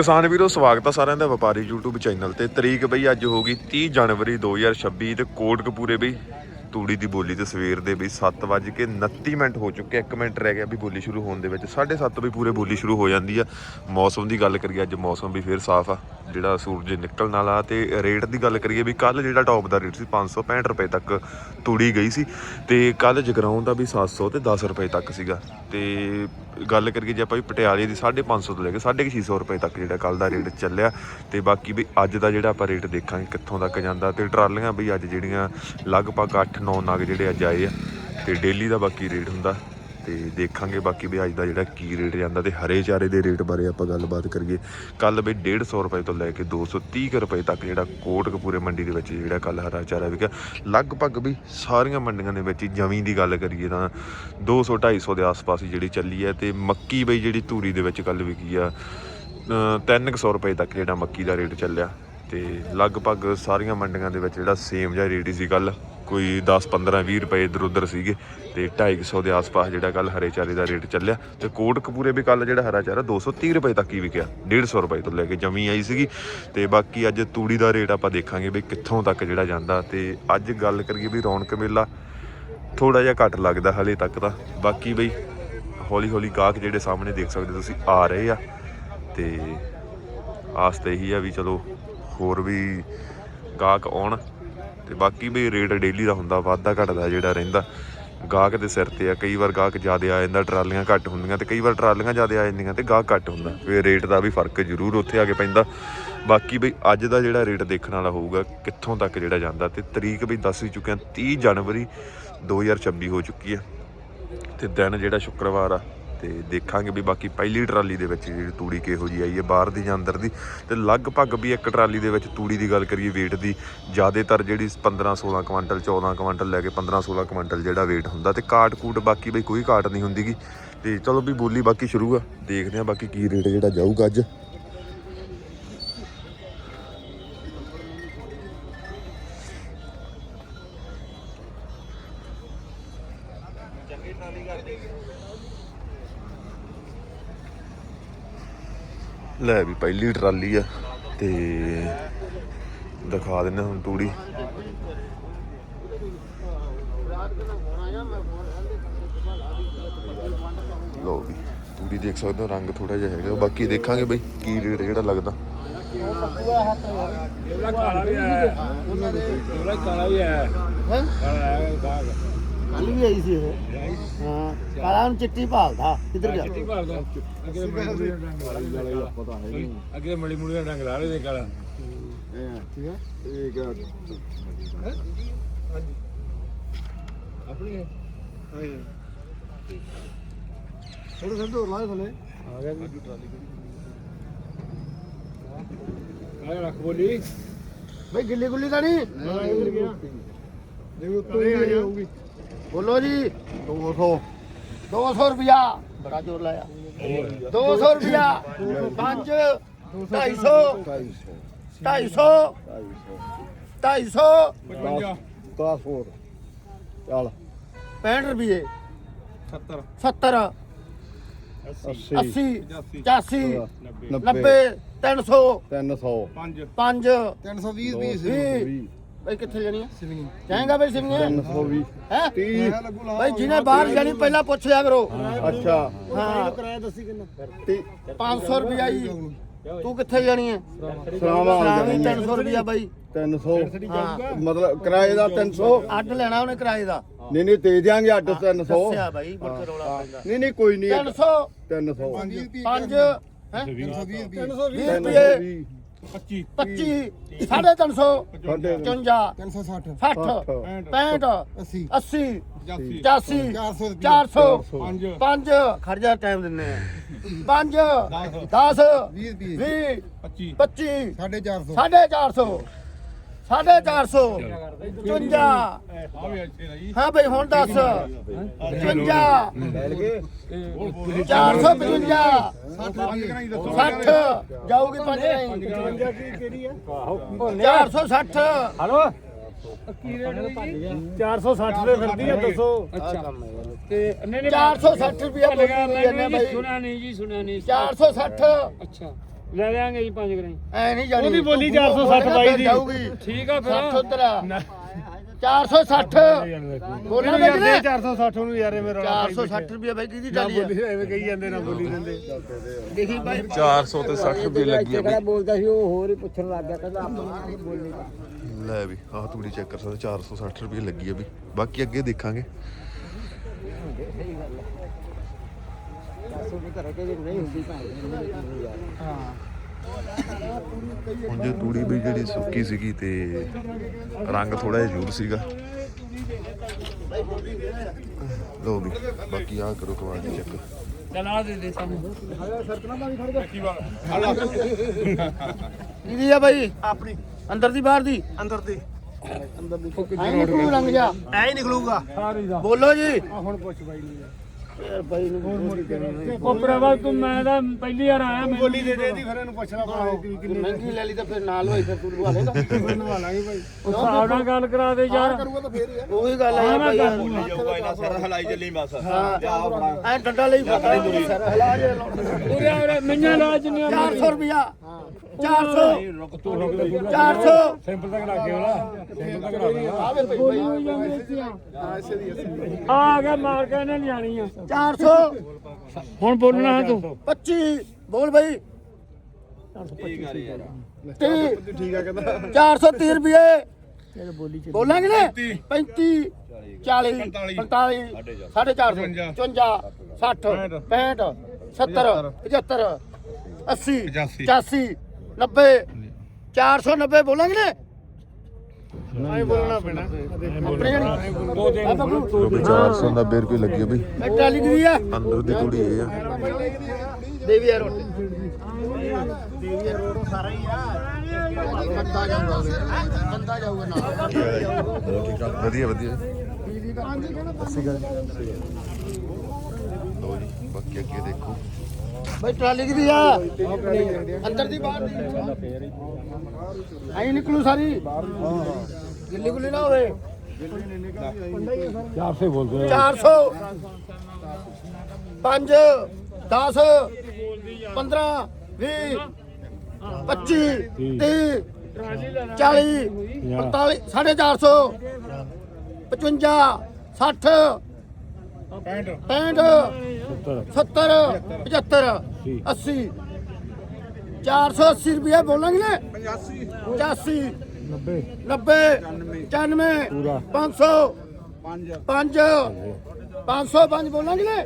ਕਿਸਾਨ ਵੀਰੋ, ਸਵਾਗਤ ਆ ਸਾਰਿਆਂ ਦਾ ਵਪਾਰੀ YouTube ਚੈਨਲ ਤੇ। ਤਰੀਕ ਬਈ ਅੱਜ ਹੋ ਗਈ 30 ਜਨਵਰੀ 2026 ਤੇ ਕੋਟਕਪੂਰੇ ਬਈ ਤੂੜੀ ਦੀ ਬੋਲੀ ਤੇ ਸਵੇਰ ਦੇ ਬਈ 7:29 ਮਿੰਟ ਹੋ ਚੁੱਕੇ 1 ਮਿੰਟ ਰਹਿ ਗਿਆ ਵੀ ਬੋਲੀ ਸ਼ੁਰੂ ਹੋਣ ਦੇ ਵਿੱਚ। 7:30 ਵਜੇ ਪੂਰੇ ਬੋਲੀ ਸ਼ੁਰੂ ਹੋ ਜਾਂਦੀ ਆ। ਮੌਸਮ ਦੀ ਗੱਲ ਕਰੀਏ, ਅੱਜ ਮੌਸਮ ਵੀ ਫੇਰ ਸਾਫ਼ ਆ। ਜਿਹੜਾ ਸੂਰਜ ਨਿਕਲਣ ਵਾਲਾ ਤੇ ਰੇਟ ਦੀ ਗੱਲ ਕਰੀਏ ਵੀ ਕੱਲ ਜਿਹੜਾ ਟੌਪ ਦਾ ਰੇਟ ਸੀ 565 ਰੁਪਏ ਤੱਕ ਤੂੜੀ ਗਈ ਸੀ। ਤੇ ਕੱਲ ਜਗਰਾਉਂ ਦਾ ਵੀ 700 ਤੇ 10 ਰੁਪਏ ਤੱਕ ਸੀਗਾ। ਤੇ ਗੱਲ ਕਰੀਏ ਜੇ ਆਪਾਂ ਵੀ ਪਟਿਆਲੇ ਦੀ 550 ਤੋਂ ਲੈ ਕੇ 650 ਰੁਪਏ ਤੱਕ ਜਿਹੜਾ ਕੱਲ ਦਾ ਰੇਟ ਚੱਲਿਆ ਤੇ ਬਾਕੀ ਵੀ ਅੱਜ ਦਾ ਜਿਹੜਾ ਆਪਾਂ ਰੇਟ ਦੇਖਾਂਗੇ ਕਿੱਥੋਂ ਤੱਕ ਜਾਂਦਾ ਤੇ ਟਰਾਲੀਆਂ ਵੀ ਅੱਜ ਜਿਹੜੀਆਂ ਲਗਭਗ 8-9 ਨਗ ਜਿਹੜੇ ਅੱਜ ਆਏ ਆ ਤੇ ਡੇਲੀ ਦਾ ਬਾਕੀ ਰੇਟ ਹੁੰਦਾ। ਤੇ ਦੇਖਾਂਗੇ ਬਾਕੀ ਵੀ ਅੱਜ ਦਾ ਜਿਹੜਾ ਕੀ ਰੇਟ ਜਾਂਦਾ ਤੇ ਹਰੇ ਚਾਰੇ ਦੇ ਰੇਟ ਬਾਰੇ ਆਪਾਂ ਗੱਲਬਾਤ ਕਰੀਏ। ਕੱਲ ਵੀ 150 ਰੁਪਏ ਤੋਂ ਲੈ ਕੇ 230 ਕੁ ਰੁਪਏ ਤੱਕ ਜਿਹੜਾ ਕੋਟਕਪੂਰੇ ਮੰਡੀ ਦੇ ਵਿੱਚ ਜਿਹੜਾ ਕੱਲ ਹਰਾ ਚਾਰਾ ਵਿਕਿਆ। ਲਗਭਗ ਵੀ ਸਾਰੀਆਂ ਮੰਡੀਆਂ ਦੇ ਵਿੱਚ ਜਮੀ ਦੀ ਗੱਲ ਕਰੀਏ ਤਾਂ 200 250 ਦੇ ਆਸ-ਪਾਸ ਹੀ ਜਿਹੜੀ ਚੱਲੀ ਹੈ ਤੇ ਮੱਕੀ ਬਈ ਜਿਹੜੀ ਧੂਰੀ ਦੇ ਵਿੱਚ ਕੱਲ ਵਿਕੀ ਆ 300 ਰੁਪਏ ਤੱਕ ਜਿਹੜਾ ਮੱਕੀ ਦਾ ਰੇਟ ਚੱਲਿਆ। ਤੇ ਲਗਭਗ ਸਾਰੀਆਂ ਮੰਡੀਆਂ ਦੇ ਵਿੱਚ ਜਿਹੜਾ ਸੇਮ ਜਿਹਾ ਰੇਟ ਹੀ ਸੀ ਕੱਲ ਕੋਈ 10 15 20 ਰੁਪਏ ਇਧਰ ਉਧਰ ਸੀਗੇ ਤੇ 250 ਦੇ ਆਸ-ਪਾਸ ਜਿਹੜਾ ਕੱਲ ਹਰੇ ਚਾਰੇ ਦਾ ਰੇਟ ਚੱਲਿਆ ਤੇ ਕੋਟਕਪੂਰੇ ਵੀ ਕੱਲ ਜਿਹੜਾ ਹਰਾ ਚਾਰਾ 230 ਰੁਪਏ ਤੱਕ ਹੀ ਵਿਕਿਆ 150 ਰੁਪਏ ਤੋਂ ਲੈ ਕੇ ਜਮੀ ਆਈ ਸੀਗੀ ਤੇ ਬਾਕੀ ਅੱਜ ਤੂੜੀ ਦਾ ਰੇਟ ਆਪਾਂ ਦੇਖਾਂਗੇ ਵੀ ਕਿੱਥੋਂ ਤੱਕ ਜਿਹੜਾ ਜਾਂਦਾ ਤੇ ਅੱਜ ਗੱਲ ਕਰੀਏ ਵੀ ਰੌਣਕ ਮੇਲਾ ਥੋੜਾ ਜਿਹਾ ਘੱਟ ਲੱਗਦਾ ਹਲੇ ਤੱਕ ਤਾਂ, ਬਾਕੀ ਬਈ ਹੌਲੀ ਹੌਲੀ ਗਾਹਕ ਜਿਹੜੇ ਸਾਹਮਣੇ ਦੇਖ ਸਕਦੇ ਤੁਸੀਂ ਆ ਰਹੇ ਆ ਤੇ ਆਸ ਤੇ ਇਹੀ ਆ ਵੀ ਚਲੋ ਹੋਰ ਵੀ ਗਾਹਕ ਆਉਣ ਤੇ ਬਾਕੀ ਵੀ ਰੇਟ ਡੇਲੀ ਦਾ ਹੁੰਦਾ, ਵਾਧਾ ਘਟਦਾ ਜਿਹੜਾ ਰਹਿੰਦਾ। ਗਾਹਕ ਦੇ ਸਿਰ ਤੇ ਆ, ਕਈ ਵਾਰ ਗਾਹਕ ਜ਼ਿਆਦਾ ਆ ਜਾਂਦਾ, ਟਰਾਲੀਆਂ ਘੱਟ ਹੁੰਦੀਆਂ ਤੇ ਕਈ ਵਾਰ ਟਰਾਲੀਆਂ ਜ਼ਿਆਦਾ ਆ ਜਾਂਦੀਆਂ ਤੇ ਗਾਹਕ ਘੱਟ ਹੁੰਦਾ। ਫਿਰ ਰੇਟ ਦਾ ਵੀ ਫ਼ਰਕ ਜ਼ਰੂਰ ਉੱਥੇ ਆ ਕੇ ਪੈਂਦਾ। ਬਾਕੀ ਬਈ ਅੱਜ ਦਾ ਜਿਹੜਾ ਰੇਟ ਦੇਖਣ ਵਾਲਾ ਹੋਊਗਾ, ਕਿੱਥੋਂ ਤੱਕ ਜਿਹੜਾ ਜਾਂਦਾ ਤੇ ਤਰੀਕ ਵੀ ਦੱਸ ਹੀ ਚੁੱਕੇ ਹਾਂ 30 ਜਨਵਰੀ 2026 ਹੋ ਚੁੱਕੀ ਹੈ। ਤੇ ਦਿਨ ਜਿਹੜਾ ਸ਼ੁੱਕਰਵਾਰ ਆ ਤੇ ਦੇਖਾਂਗੇ ਵੀ ਬਾਕੀ ਪਹਿਲੀ ਟਰਾਲੀ ਦੇ ਵਿੱਚ ਜਿਹੜੀ ਤੂੜੀ ਕਿਹੋ ਜੀ ਆਈ ਹੈ, ਬਾਹਰ ਦੀ ਜਾਂ ਅੰਦਰ ਦੀ। ਤੇ ਲਗਭਗ ਵੀ ਇੱਕ ਟਰਾਲੀ ਦੇ ਵਿੱਚ ਤੂੜੀ ਦੀ ਗੱਲ ਕਰੀਏ, weight ਦੀ ਜ਼ਿਆਦਾਤਰ ਜਿਹੜੀ 15 16 ਕੁਇੰਟਲ 14 ਕੁਇੰਟਲ ਲੈ ਕੇ 15 16 ਕੁਇੰਟਲ ਜਿਹੜਾ weight ਹੁੰਦਾ ਤੇ ਕਾਟ ਕੂਟ ਬਾਕੀ ਬਈ ਕੋਈ ਕਾਟ ਨਹੀਂ ਹੁੰਦੀਗੀ। ਤੇ ਚਲੋ ਵੀ ਬੋਲੀ ਬਾਕੀ ਸ਼ੁਰੂ ਆ, ਦੇਖਦੇ ਆ ਬਾਕੀ ਕੀ ਰੇਟ ਜਿਹੜਾ ਜਾਊਗਾ ਅੱਜ। ਲੈ ਵੀ ਪਹਿਲੀ ਟਰਾਲੀ ਆ ਤੇ ਦਿਖਾ ਦਿੰਦੇ ਹੁਣ ਤੂੜੀ। ਲੋ ਵੀ, ਤੂੜੀ ਦੇਖ ਸਕਦੇ ਹੋ, ਰੰਗ ਥੋੜਾ ਜਿਹਾ ਹੈਗਾ। ਬਾਕੀ ਦੇਖਾਂਗੇ ਬਈ ਕੀ ਰੇਟ ਜਿਹੜਾ ਲੱਗਦਾ। ਕਾਲਾ ਵੀ ਹੈ। ਕਾਲਾ ਵੀ ਹੈ। ਹੈਂ? ਕਾਲਾ ਹੈ। ਕੱਲ ਵੀ ਆਈ ਸੀ ਇਹ ਹਾਂ ਕਾਲਾ ਨੂੰ ਚਿੱਟੀ ਭਾਲਦਾ ਕਿੱਧਰ ਗਿਆ? ਚਿੱਟੀ ਭਾਲਦਾ। ਅੱਗੇ ਮਲੀ ਮੁੜੀ ਦਾ ਰੰਗ ਲਾ ਲਈ ਪਤਾ ਹੈ ਅੱਗੇ ਮਲੀ ਮੁੜੀ ਦਾ ਰੰਗ ਲਾ ਲਈ ਕਾਲਾ। ਠੀਕ ਹੈ। ਇਹ ਗਿਆ ਆਪਣੀ ਹੈ ਥੋੜੇ ਥੋੜੇ ਹੋਰ ਲਾਏ ਥਲੇ। ਆ ਗਿਆ ਜੀ। ਟਰਾਲੀ ਆ ਰੱਖ ਬੋਲੀ। ਬਈ ਗਿੱਲੀ ਗੁੱਲੀ ਤਾਂ ਨਹੀਂ? ਹਾਂ ਜਿਵੇਂ ਉੱਤੇ ਆ ਜਾਊਗੀ ਬੋਲੋ ਜੀ। 200 200 ਰੁਪਿਆ ਬੜਾ ਜ਼ੋਰ ਲਾਇਆ। 200 ਰੁਪਿਆ 5 250 250 250 55 10 ਹੋਰ। ਚੱਲ। 65 ਰੁਪਏ। 70 70 80 80 85 85 90 90 300 300 5 5 320 20 ਬਈ ਕਿੱਥੇ ਜਾਣੀ ਹੈ ਕਹੇਗਾ ਬਈ 320 ਹੈ 30 ਬਈ ਜਿਹਨੇ ਬਾਹਰ ਜਾਣੀ ਪਹਿਲਾਂ ਪੁੱਛ ਲਿਆ ਕਰੋ। ਅੱਛਾ। ਹਾਂ। ਕਿਰਾਇਆ ਦੱਸੀ ਕਿੰਨਾ? 500 ਰੁਪਿਆ ਜੀ। ਤੂੰ ਕਿੱਥੇ ਜਾਣੀ ਹੈ ਸਰਾਵਾ ਸਰਾਵੀ 300 ਰੁਪਿਆ ਬਾਈ। 300 ਹਾਂ। ਮਤਲਬ ਕਿਰਾਏ ਦਾ 300 ਅੱਡ ਲੈਣਾ ਉਹਨੇ ਕਿਰਾਏ ਦਾ। ਨਹੀਂ ਨਹੀਂ ਦੇ ਦਿਆਂਗੇ ਅੱਡ 300 ਦੱਸਿਆ ਬਾਈ ਮੁੜ ਕੇ ਰੌਲਾ ਪੈਂਦਾ। ਨਹੀਂ ਨਹੀਂ ਕੋਈ ਨਹੀਂ। 300 300 5 ਹੈ? 320 20 ਰੁਪਏ 25 25 350 55 360 60 65 80 80 400 400 5 ਖਰਜਾ ਟਾਈਮ ਦਿੰਨੇ ਆ। 5 10 20 20 25 25 450 450 450 55 ਹਾਂ ਬਈ ਹੁਣ ਦੱਸ। 55 455 60 ਜਾਊਗੀ ਪੰਜ ਨਹੀਂ। 460 ਹਲੋ। 460 ਦੇ ਫਿਰਦੀ ਆ ਦੱਸੋ। ਅੱਛਾ। ਤੇ ਨਹੀਂ 460 ਰੁਪਿਆ ਬੋਲੀ ਜਾਂਦੇ ਬਾਈ। ਸੁਣਾ ਨਹੀਂ ਜੀ ਸੁਣਾ ਨਹੀਂ। 460 ਅੱਛਾ। ਲੈ ਲੈਾਂਗੇ ਜੀ 5 ਗ੍ਰਾਮ ਐ ਨਹੀਂ ਜਾਣੀ। ਉਹਦੀ ਬੋਲੀ ਤੂੰ 460 ਬਾਈ ਦੀ। ਜਾਊਗੀ। ਠੀਕ ਆ 60 ਫਿਰ ਉਧਰ 460 ਬੋਲਣਾ ਉਹਨੂੰ ਯਾਰ ਕਿਹਨੇ? ਦੇ 460 ਉਹਨੂੰ ਯਾਰ ਮੇਰਾ 460 ਰੁਪਏ ਬਾਈ ਕਿਹਦੀ ਨਾ ਟਾਲੀ ਬੋਲੀ ਹੈ ਐਵੇਂ ਕਹੀ ਜਾਂਦੇ ਨਾ ਬੋਲੀ ਦਿੰਦੇ। ਦੇਖੀ ਬਾਈ। 400 ਤੇ 60 ਰੁਪਏ ਲੱਗੀ ਆ ਬੋਲਦਾ ਸੀ ਉਹ ਹੋਰ ਹੀ ਪੁੱਛਣ ਲੱਗ ਗਿਆ ਕਹਿੰਦਾ ਆਪਾਂ ਬੋਲੀ ਲੈ ਵੀ ਆਹ ਤੂੜੀ ਚੈੱਕ ਕਰ ਸਕਦੇ 460 ਰੁਪਏ ਲੱਗੀ ਆ ਵੀ ਬਾਕੀ ਅੱਗੇ ਦੇਖਾਂਗੇ। ਹੁਣ ਜੇ ਤੂੜੀ ਵੀ ਜਿਹੜੀ ਸੁੱਕੀ ਸੀਗੀ ਤੇ ਰੰਗ ਥੋੜਾ ਜਿਹਾ ਜ਼ਰੂਰ ਸੀਗਾ। ਲੋ ਵੀ ਬਾਕੀ ਆ ਕਰੋ ਕੁਆਲਿਟੀ ਚੈੱਕ ਚਲ ਆ ਦੇ ਦੇ ਸਾਨੂੰ ਕਿਹਦੀ ਆ ਬਾਈ? ਆਪਣੀ। ਅੰਦਰ ਦੀ ਬਾਹਰ ਦੀ? ਅੰਦਰ ਦੀ। ਐ ਨਿਕਲੂ ਲੰਘ ਜਾ ਐ ਨਿਕਲੂਗਾ ਦਾ। ਬੋਲੋ ਜੀ। ਹੁਣ ਪੁੱਛ ਬਾਈ ਨੂੰ। ਯਾਰ ਬਾਈ ਨੂੰ ਬੋਲੀ ਦੇਣੀ ਉਹ ਭਰਾਵਾ ਤੂੰ ਮੈਂ ਤਾਂ ਪਹਿਲੀ ਵਾਰ ਆਇਆ ਮੈਂ ਬੋਲੀ ਦੇ ਦੇ ਦੀ ਫਿਰ ਇਹਨੂੰ ਪੁੱਛਣਾ ਪੈਣਾ ਮਹਿੰਗੀ ਲੈ ਲਈ ਤਾਂ ਫਿਰ ਨਾਲ ਹੋਈ ਫਿਰ ਤੂੰ ਲਵਾ ਲੇਗਾ ਨਵਾ ਲਾਂਗੇ ਭਾਈ। ਉਹ ਨਾਲ ਗੱਲ ਕਰਾ ਦੇ ਯਾਰ। ਉਹੀ ਗੱਲ ਆ ਬਾਈ। ਹਾਂ। ਐ ਡੰਡਾ ਲਈ ਫਸਾ ਸਰ ਹਲਾ ਜੇ ਉਰੇ ਉਰੇ ਮਈਆਂ ਲਾ ਜਿੰਨੀਆਂ 400 ਰੁਪਿਆ 400 400 ਸਿੰਪਲ ਤੱਕ ਗਿਆ ਵਾਲਾ ਸਿੰਪਲ ਤੱਕ ਗਿਆ ਆ ਗਿਆ ਮਾਰ ਕੇ ਇਹਨੇ ਲਿਆਣੀ ਆ। 400 ਹੁਣ ਬੋਲਣਾ ਹੈ ਤੂੰ। 25 ਬੋਲ ਬਈ। ਠੀਕ ਆ ਯਾਰ ਠੀਕ ਆ ਕਹਿੰਦਾ 430 ਰੁਪਏ ਬੋਲਾਂਗੇ ਨਾ 35 40 45 450 54 60 65 70 75 80 85 90 490 ਬੋਲਾਂਗੇ ਨਾ? ਨਹੀਂ ਬੋਲਣਾ ਪੈਣਾ। ਆਪਣੇ ਜਣੀ। ਦੋ ਦਿਨ ਲੋ ਵੀ 490 ਰੁਪਏ ਲੱਗੀ ਆ ਬਈ। ਇਹ ਟਰਾਲੀ ਦੀ ਆ। ਅੰਦਰ ਦੀ ਤੂੜੀ ਇਹ ਆ। ਦੇਵੀਆ ਰੋਡ ਦੇਵੀਆ ਰੋਡ ਸਾਰਾ ਹੀ ਆ ਬੰਦਾ ਜਾਊਗਾ ਉਰੇ। ਬੰਦਾ ਜਾਊਗਾ ਨਾਲ ਵਧੀਆ ਵਧੀਆ ਲੋ ਜੀ ਬਾਕੀ ਅੱਗੇ ਦੇਖੋ। ਬਈ ਟਰਾਲੀ ਕਿਦੀ ਆ? ਅੰਦਰ ਦੀ ਬਾਹਰ ਦੀ। ਆਈ ਨਿਕਲੂ ਸਾਰੀ। ਗਿੱਲੀ ਗੁੱਲੀ ਨਾ ਹੋਵੇ। 400 ਬੋਲਦੇ 400 5 10 15 20 25 30 40 45 450 55 60 65 70 75 80 480 ਰੁਪਏ ਬੋਲਾਂਗੇ? ਨਾ 85 90 90 95 500 5 505 ਬੋਲਾਂਗੇ? ਨਾ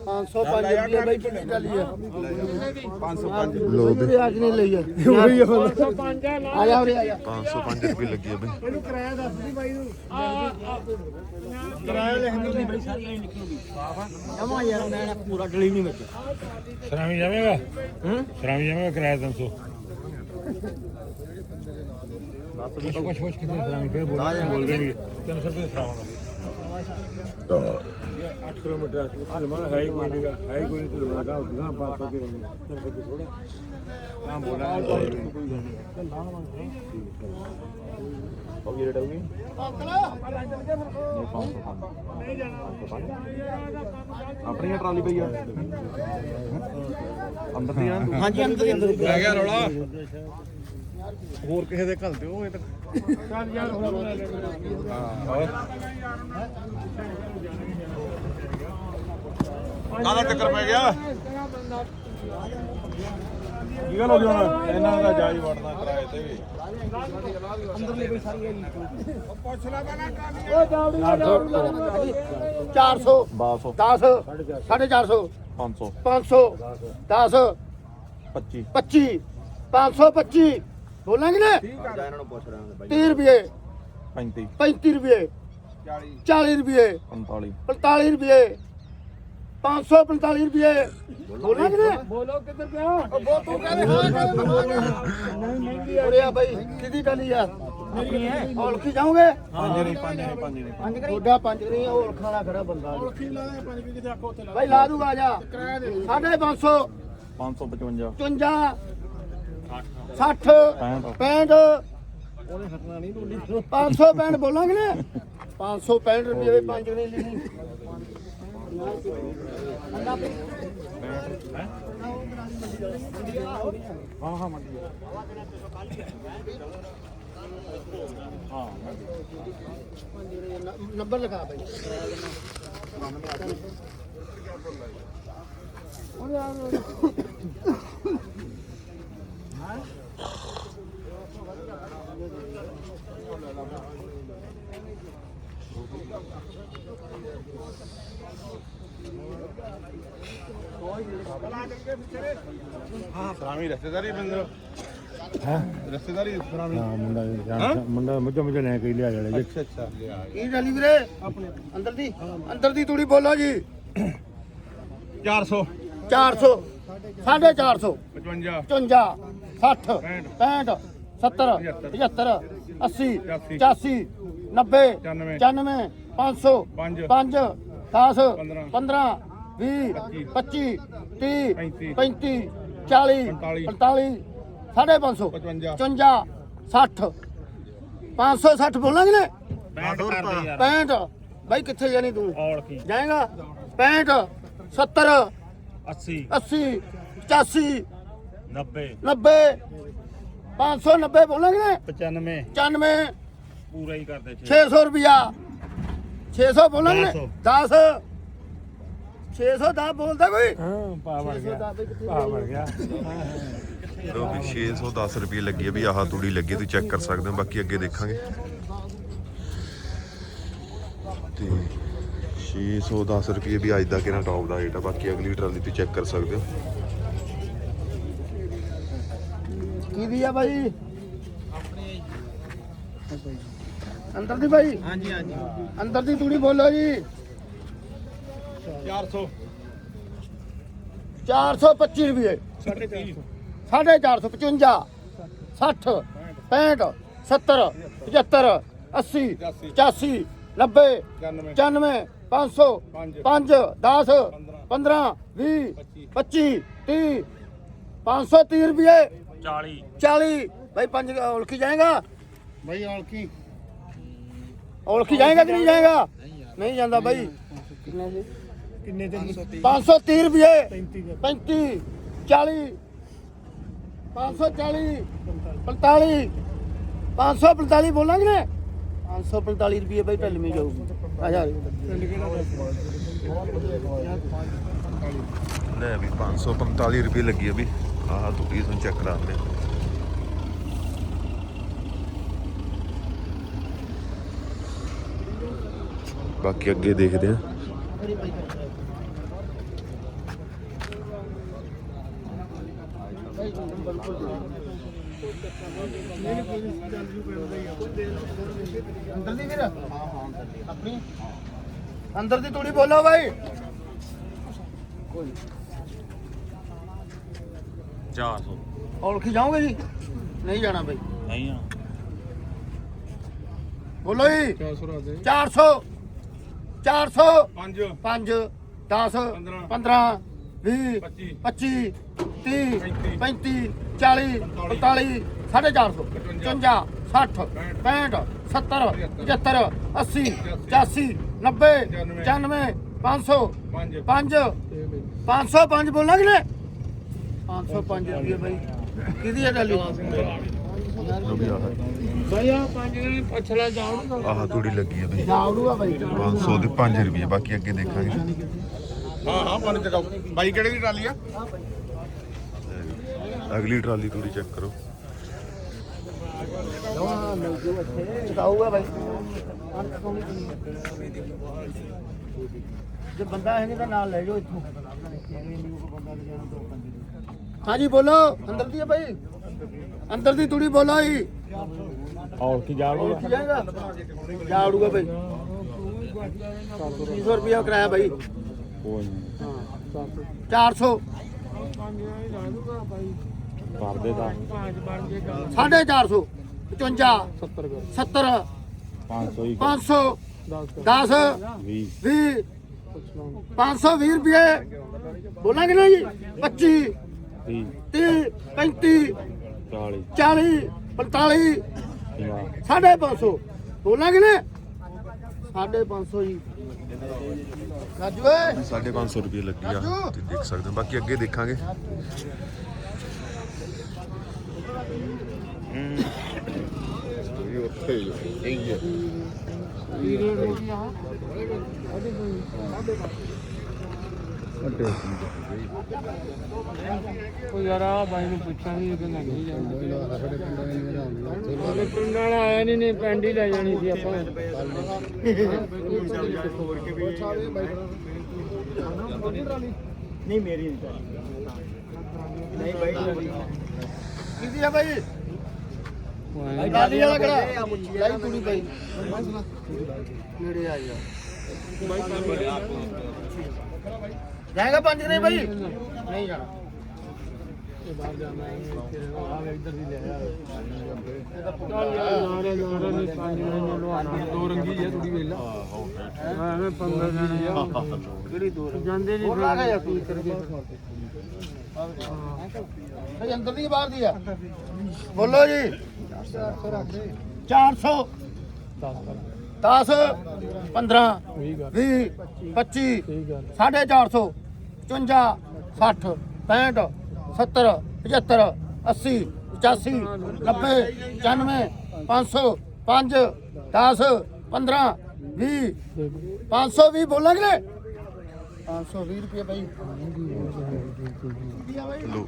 505 ਰੁਪਏ ਬਈ ਕਿੰਨੀ ਟਾਲੀ ਆ? ਲੋ ਵੀ ਵੀ ਅੱਜ ਨਹੀਂ ਲਈ ਆ? ਉਹੀ ਆ ਪੰਜ ਆ ਲਾ ਆ ਜਾ ਉਰੇ ਆ ਜਾ 505 ਰੁਪਏ ਲੱਗੀ ਆ ਬਈ। ਇਹਨੂੰ ਕਿਰਾਇਆ ਦੱਸ ਦੀ ਬਾਈ ਨੂੰ। ਕਿਰਾਇਆ ਲਿਖ ਦੇ ਬਾਈ ਸਾਰੀ ਐ ਨਿਕਲੂਗੀ। ਜਮਾ ਯਾਰ ਮੈਂ ਪੂਰਾ ਡਲੀ ਨਹੀਂ ਵਿੱਚ। ਸਰਾਮੀ ਜਾਵੇਗਾ? ਹੂੰ? ਸਰਾਮੀ ਜਾਵੇਗਾ ਕਿਰਾਇਆ 300 ਕੁਛ ਕੁਛ ਕੁਛ ਕਿਤੇ ਸਰਾਮੀ ਫਿਰ ਬੋਲ। ਬੋਲ ਦੇਣਗੇ 300 ਰੁਪਏ ਸਰਾਮਾ 8 ਕਿਲੋਮੀਟਰ ਲਮਾ ਹੈ ਹੀ ਕੋਈ ਨਹੀਂ ਹੈ ਹੀ ਕੋਈ ਨਹੀਂ ਲਗਾ ਉਧਰ ਬਾਤ ਹੋ ਗਈ। 300 ਰੁਪਏ ਥੋੜਾ ਹਾਂ ਬੋਲਾ। ਕੋਈ ਗੱਲ ਨਹੀਂ ਆਪਣੀ ਟਰਾਲੀ ਪਈ ਆ? ਅੰਦਰ ਦੀ ਆ? ਹਾਂਜੀ ਅੰਦਰ ਹੀ ਅੰਦਰ ਲੈ ਗਿਆ ਰੌਲਾ। ਹੋਰ ਕਿਸੇ ਦੇ ਘਲ ਦਿਓ ਇਹ ਤਾਂ। ਚੱਲ ਯਾਰ ਲੈ ਕਾਹਦਾ ਚੱਕਰ ਪੈ ਗਿਆ? ਕੀ ਗੱਲ ਹੋ ਗਈ ਹੁਣ? ਇਹਨਾਂ ਦਾ ਜਾਈ ਵੜਨਾ ਕਿਰਾਏ ਤੇ ਵੀ। ਉਹ ਜਾਵੜੀ ਜਾਵੜੀ 400 1200 10 450 500 500 10 25 25 525 ਬੋਲਾਂਗੇ ਨਾ? ਇਹਨਾਂ ਨੂੰ ਪੁੱਛ ਰਹੇ 30 ਰੁਪਏ। 35 35 ਰੁਪਏ। 40 ਰੁਪਏ। 45 45 ਰੁਪਏ। 545 ਰੁਪਏ। ਬੋਲਾਂਗੇ ਨਾ ਬੋਲੋ ਕਿੱਧਰ ਗਿਆ? ਉਹ ਤੂੰ ਕਹਿੰਦੇ ਹਾਂ ਮਹਿੰਗੀ ਆ ਰਿਹਾ ਬਾਈ ਕਿਹਦੀ ਟਾਲੀ ਆ। ਮੇਰੀ ਹੈ। ਔਲਖੀ ਜਾਓਗੇ? ਪੰਜ ਨਹੀਂ ਪੰਜ ਨਹੀਂ ਪੰਜ ਨਹੀਂ। ਪੰਜ ਕਰੀ? ਪੰਜ ਕਰੀ ਉਹ ਖਾਣਾ ਖੜਾ ਬੰਦਾ। ਔਲਖੀ ਲਾ ਦੇ ਪੰਜ ਵੀ ਕਿਤੇ ਆਖੋ ਉੱਥੇ ਲਾ ਬਾਈ ਲਾ ਦੂਗਾ ਆ ਜਾ। 550 555 55 60 65 565 ਬੋਲਾਂਗੇ ਨਾ? 565 ਰੁਪਏ ਪੰਜ ਨਹੀਂ ਲੈਣੀ ਹਾਂ ਹਾਂ ਮੰਡੀ ਹਾਂ ਨੰਬਰ ਲਿਖਾ ਬਾਈ। ਹਾਂ ਫਰਾਮੀ ਰਿਸ਼ਤੇਦਾਰੀ ਬੰਦੇ ਹਾਂ? ਰਿਸ਼ਤੇਦਾਰੀ ਫਰਾਮੀ ਹਾਂ ਮੁੰਡਾ ਜਾਣ- ਮੁੰਡਾ ਮੁੱਝਾ ਮੁੱਝਾ ਲੈ ਕੇ ਲਿਆ ਜਾਲੇ ਜੀ। ਅੱਛਾ ਅੱਛਾ। ਲਿਆ ਕੀ ਡਾਲੀ ਵੀਰੇ? ਅੰਦਰ ਦੀ? ਅੰਦਰ ਦੀ ਤੂੜੀ ਬੋਲੋ ਜੀ। 400 400 450 55 55 60 65 70 75 80 85 90 95 500 5 10 15 20 25 30 35 40 45 550 55 55 60 560 ਬੋਲਾਂਗੇ ਨੇ 65 ਬਾਈ ਕਿੱਥੇ ਜਾਣੀ ਤੂੰ? ਜਾਏਗਾ? 65 70 80 80 85 90 90 590 ਬੋਲਾਂਗੇ ਨੇ 95 95 ਪੂਰਾ ਹੀ ਕਰਦੇ 600 ਰੁਪਿਆ 600 ਬੋਲਾਂਗੇ 10 610 ਬੋਲਦਾ ਕੋਈ? ਹਾਂ ਪਾ ਬਣ ਗਿਆ। 610 ਪਾ ਬਣ ਗਿਆ। ਲੋ ਵੀ 610 ਰੁਪਏ ਲੱਗੀ ਹੈ ਵੀ ਆਹ ਤੂੜੀ ਲੱਗੀ ਤੁਸੀਂ ਚੈੱਕ ਕਰ ਸਕਦੇ ਹੋ ਬਾਕੀ ਅੱਗੇ ਦੇਖਾਂਗੇ। ਤੇ 610 ਰੁਪਏ ਵੀ ਅੱਜ ਦਾ ਕਿਹੜਾ ਟੌਪ ਦਾ ਰੇਟ ਆ ਬਾਕੀ ਅਗਲੀ ਟਰਾਲੀ ਤੇ ਚੈੱਕ ਕਰ ਸਕਦੇ ਹੋ। ਕੀ ਦੀ ਆ ਬਾਈ? ਅੰਦਰ ਦੀ ਬਾਈ? ਹਾਂਜੀ ਹਾਂਜੀ। ਅੰਦਰ ਦੀ ਤੂੜੀ ਬੋਲੋ ਜੀ। 400 425 ਰੁਪਏ। 350 455 60 65 70 75 80 85 90 95 500 5 10 15 20 25 30 530 ਰੁਪਏ। 40 40 ਭਾਈ ਪੰਜ ਔਲਖੀ ਜਾਏਗਾ? ਭਾਈ ਔਲ ਕੀ ਔਲਖੀ ਜਾਏਗਾ ਕਿ ਨਹੀਂ ਜਾਏਗਾ? ਨਹੀਂ ਜਾਂਦਾ ਭਾਈ ਕਿੰਨੇ ਜੀ? ਕਿੰਨੇ ਤੇ 530 ਰੁਪਏ। 35 40 540 45 545 ਬੋਲਾਂਗੇ ਨੇ? 545 ਰੁਪਏ ਭਾਈ ਢਲਮੀ ਜਾਊਗੀ। ਆ ਜਾ। ਲੈ ਵੀ 545 ਰੁਪਏ ਲੱਗੀ ਹੈ ਵੀ। ਆਹ ਤੂੜੀ ਤੁਹਾਨੂੰ ਚੈੱਕ ਕਰਾਉਂਦੇ ਹਾਂ ਬਾਕੀ ਅੱਗੇ ਦੇਖਦੇ ਹਾਂ ਅੰਦਰ ਦੀ ਵੀਰ ਆਪਣੀ? ਅੰਦਰ ਦੀ ਤੂੜੀ ਬੋਲੋ ਭਾਈ 400 ਔਲਖੀ ਜਾਓਗੇ ਜੀ? ਨਹੀਂ ਜਾਣਾ ਭਾਈ ਨਹੀਂ ਆ। ਬੋਲੋ ਜੀ। 400 ਰਾਦੇ 400 400 5 5 10 15 20 25 30 35 40 45 450 55 60 65 70 75 80 85 90 95 500 5 5 505 ਬੋਲਾਂਗੇ ਨੇ 505 ਰੁਪਏ ਬਾਈ। ਕਿਹਦੀ ਹੈ ਡਾਲੀ ਲਓ ਵੀ ਆਹ ਭਈਆ 5 ਨੇ ਪਛਲਾ ਜਾਉਂ ਆਹ ਤੂੜੀ ਲੱਗੀ ਹੈ ਵੀ ਜਾਉੜੂਗਾ ਬਾਈ। 500 ਦੇ 5 ਰੁਪਏ ਬਾਕੀ ਅੱਗੇ ਦੇਖਾਂਗੇ। ਹਾਂ ਹਾਂ ਪੰਜ ਚਕਾਓ ਬਾਈ ਕਿਹੜੇ ਦੀ ਟਰਾਲੀ ਆ? ਅਗਲੀ ਟਰਾਲੀ ਤੂੜੀ ਚੈੱਕ ਕਰੋ। ਚਕਾਊਗਾ ਬਾਈ ਜੇ ਬੰਦਾ ਹੈ ਨਹੀਂ ਤਾਂ ਨਾਲ ਲੈ ਜਾਓ ਇੱਥੋਂ ਹਾਂਜੀ ਬੋਲੋ। ਅੰਦਰ ਦੀ ਹੈ ਬਾਈ ਅੰਦਰ ਦੀ ਤੂੜੀ ਬੋਲੋ ਜੀ। ਔਲ ਕੀ ਜਾ ਕੀ ਜਾਏਗਾ? ਜਾ ਉੜੂਗਾ ਬਾਈ 300 ਰੁਪਿਆ ਕਿਰਾਇਆ ਬਾਈ ਕੋਈ ਨਹੀਂ 400 ਕਰਦੇ ਦਾ 450 55 70 500 ਹੀ 500 10 20 20 520 ਰੁਪਏ। ਬੋਲਾਂਗੇ ਨਾ ਜੀ? 25 30 30 35 40 40 45 50 ਸਾਢੇ 500 ਬੋਲਾਂਗੇ ਨਾ? 550 ਜੀ। ਰਾਜੂ ਓਏ। 550 ਰੁਪਏ ਲੱਗੀ ਆ। ਤੁਸੀਂ ਦੇਖ ਸਕਦੇ ਹੋ। ਬਾਕੀ ਅੱਗੇ ਦੇਖਾਂਗੇ। ਇਹ ਉੱਥੇ ਹੀ ਹੈ। ਇਹ ਹੈ ਕੀ ਰੇਟ ਹੋ ਗਿਆ ਕੋਈ ਯਾਰ ਆ ਬਾਈ ਨੂੰ ਪੁੱਛਾਂ ਵੀ ਕਿ ਨਹੀਂ ਜਾਂਦਾ ਸਾਡੇ ਪਿੰਡ ਵਾਲਾ ਆਇਆ ਨਹੀਂ ਨਹੀਂ ਪਿੰਡ ਹੀ ਲੈ ਜਾਣੀ ਸੀ ਆਪਾਂ। ਨਹੀਂ ਮੇਰੀ ਨਹੀਂ ਬਾਈ ਕਿਹਦੀ ਆ ਬਾਈ? ਲਾਲੀ ਵਾਲਾ ਕਿਹੜਾ ਲਾਈ ਕੁੜੀ ਬਾਈ ਨੇੜੇ ਆ ਜਾ। ਜਾਏਗਾ ਪੰਜ ਨਹੀਂ ਬਾਈ। ਨਹੀਂ ਜਾਣਾ। ਬਾਹਰ ਜਾਣਾ ਹੈ ਇੱਧਰ ਦੀ ਲੈ ਆ ਚੱਲ ਯਾਰ ਨਾਰੇ ਨਾਰੇ ਨੇ ਪੰਜ ਨੇ ਲਵਾਣਾ ਦੋ ਰੰਗੀ ਹੈ ਥੋੜੀ ਵੇਲਾ ਐਵੇਂ ਪੰਗਾ ਜਾਣੀ ਆ। ਕਿਹੜੀ ਦੂਰ ਜਾਂਦੇ ਨਹੀਂ ਹੋਰ ਆ ਗਿਆ ਕੀ ਕਰਗੇ ਭਾਈ ਅੰਦਰ ਦੀ ਕਿ ਬਾਹਰ ਦੀ ਆ। ਬੋਲੋ ਜੀ। 400 10 15 20 25 450 55 60 65 70 75 80 85 90 95 500 5 10 15 20 520 ਬੋਲਾਂਗੇ। 520 ਰੁਪਏ ਭਾਈ ਲੋ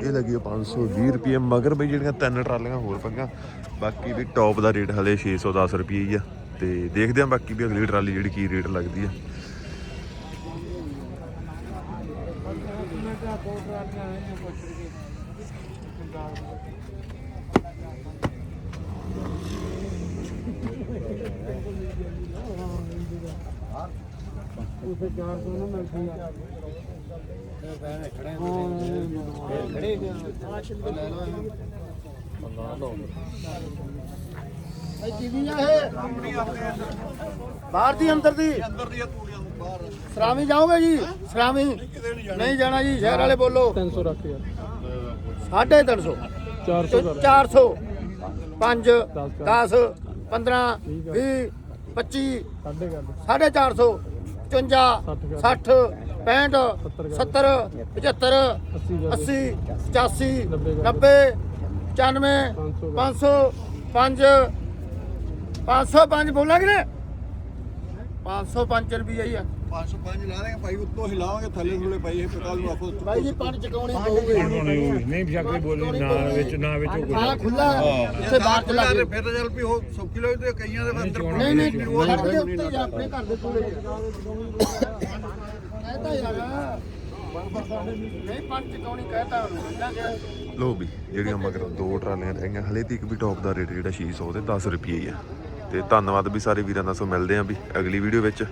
ਇਹ ਲੱਗੀ ਆ 520 ਰੁਪਏ ਮਗਰ ਬਈ ਜਿਹੜੀਆਂ ਤਿੰਨ ਟਰਾਲੀਆਂ ਹੋਰ ਪਈਆਂ ਬਾਕੀ ਵੀ ਟੌਪ ਦਾ ਰੇਟ ਹਲੇ 610 ਰੁਪਏ ਹੀ ਆ। ਤੇ ਦੇਖਦੇ ਆ ਬਾਕੀ ਵੀ ਅਗਲੀ ਟਰਾਲੀ ਜਿਹੜੀ ਕੀ ਰੇਟ ਲੱਗਦੀ ਆ। ਉਸੇ 400 ਨਾ ਮਿਲਦੀ ਆ। ਇਹ ਬਾਹਰ ਦੀ ਅੰਦਰ ਦੀ ਅੰਦਰ ਦੀ? ਤੂੜੀਆਂ ਬਾਹਰ ਸਰਾਵੀ ਜਾਓਗੇ ਜੀ? ਸਰਾਵੀ? ਨਹੀਂ ਜਾਣਾ ਜੀ ਸ਼ਹਿਰ ਵਾਲੇ ਬੋਲੋ। 300 ਰੱਖ ਯਾਰ 350 400 ਕਰ। 400 5 10 15 20 25 ਸਾਢੇ ਕਰ 450 55 60 65 70 75 80 80 85 90 95 500 5 505 ਬੋਲਾਂਗੇ ਨੇ? 505 ਰੁਪਏ ਹੀ ਆ। 505 ਲਾ ਦੇਗੇ ਭਾਈ ਉੱਤੋਂ ਹਿਲਾਵਾਂਗੇ ਥੱਲੇ ਥੋੜੇ ਭਾਈ ਇਹ ਪਤਾ ਨੂੰ ਆਪੋ ਭਾਈ ਜੀ ਪੰਜ ਚਕਾਉਣੇ ਪਊਗੇ। ਨਹੀਂ ਬਿਸ਼ੱਕ ਬੋਲੀ ਨਾ ਵਿੱਚ ਨਾ ਵਿੱਚ ਆ ਖੁੱਲਾ ਇੱਥੇ ਬਾਹਰ ਚਲਾ ਕੇ ਫਿਰ ਤਾਂ ਚੱਲ ਵੀ ਉਹ ਸੌਖੀ ਲੋਈ ਤੇ ਕਈਆਂ ਦੇ ਅੰਦਰ ਨਹੀਂ ਨਹੀਂ ਉਹ ਸਾਡੇ ਦੇ ਉੱਤੇ ਜਾ ਆਪਣੇ ਘਰ ਦੇ ਕੋਲੇ ਕਹਤਾ ਯਾਰ। ਨਹੀਂ ਪੰਜ ਚਕਾਉਣੀ ਕਹਤਾ ਉਹਨੂੰ। ਲੋ ਵੀ ਜਿਹੜੀਆਂ ਮਗਰ ਦੋ ਟਰਾਲੀਆਂ ਰਹਿ ਗਈਆਂ ਹਲੇ ਤੱਕ ਵੀ ਟੌਪ ਦਾ ਰੇਟ ਜਿਹੜਾ 600 ਤੇ 10 ਰੁਪਏ ਹੀ ਆ। ਤੇ ਧੰਨਵਾਦ ਵੀ ਸਾਰੇ ਵੀਰਾਂ ਦਾ ਸੋ ਮਿਲਦੇ ਆਂ ਵੀ ਅਗਲੀ ਵੀਡੀਓ ਵਿੱਚ।